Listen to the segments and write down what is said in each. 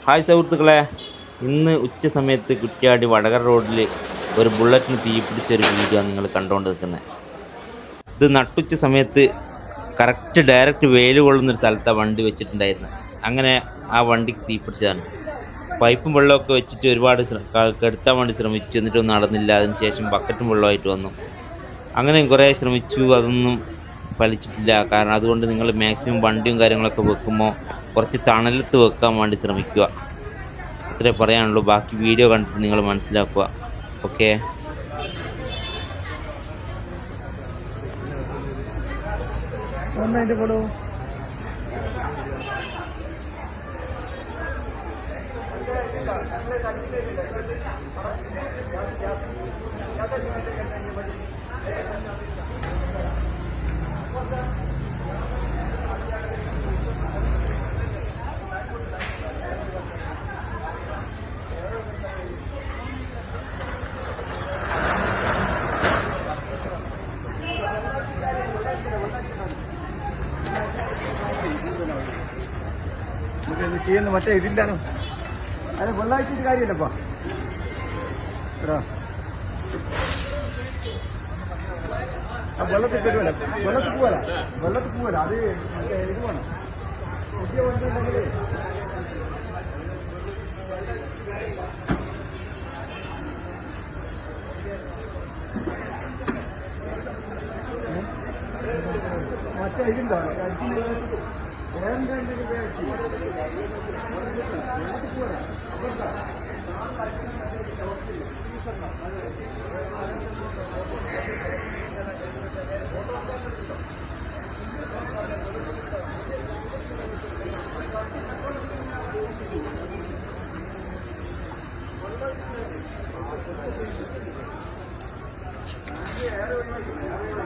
Hi സുഹൃത്തുക്കളെ. ഇന്ന് ഉച്ച സമയത്ത് കുറ്റ്യാടി വടകര റോഡിൽ ഒരു ബുള്ളറ്റിന് തീ പിടിച്ച ഒരു വീഡിയോ നിങ്ങൾ കണ്ടുകൊണ്ട് നിൽക്കുന്നത് ഇത് നട്ടുച്ച സമയത്ത് കറക്റ്റ് ഡയറക്റ്റ് വെയിൽ കൊള്ളുന്നൊരു സ്ഥലത്താണ് വണ്ടി വെച്ചിട്ടുണ്ടായിരുന്നു. അങ്ങനെ ആ വണ്ടിക്ക് തീ പിടിച്ചതാണ്. പൈപ്പും വെള്ളമൊക്കെ വെച്ചിട്ട് ഒരുപാട് കെടുത്താൻ വേണ്ടി ശ്രമിച്ചു. എന്നിട്ടൊന്നും നടന്നില്ല. അതിന് ശേഷം ബക്കറ്റും വെള്ളമായിട്ട് വന്നു. അങ്ങനെ കുറേ ശ്രമിച്ചു. അതൊന്നും ഫലിച്ചിട്ടില്ല. കാരണം അതുകൊണ്ട് നിങ്ങൾ മാക്സിമം വണ്ടിയും കാര്യങ്ങളൊക്കെ വെക്കുമ്പോൾ കുറച്ച് തണലത്ത് വെക്കാൻ വേണ്ടി ശ്രമിക്കുക. അത്രേ പറയാനുള്ളൂ. ബാക്കി വീഡിയോ കണ്ടിട്ട് നിങ്ങൾ മനസ്സിലാക്കുക. ഓക്കെ? Thank കൊടു ചെയ്യുന്ന. മറ്റേ ഇതില്ലാനോ അത് വെള്ളാഴ്ച കാര്യമല്ലപ്പാ. വെള്ളത്തിൽ കയറുമല്ല വെള്ളത്തിൽ പോവല വെള്ളത്തിൽ പോവല അത് മറ്റേ ഇത് വേണം. പുതിയ വണ്ടി മറ്റേ ഇതുണ്ടോ? വേറെ എന്തെങ്കിലും വേറെ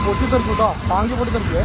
പൊട്ടിത്തെറിച്ചു കേട്ടോ ടാങ്കി പൊട്ടിത്തെറിച്ച്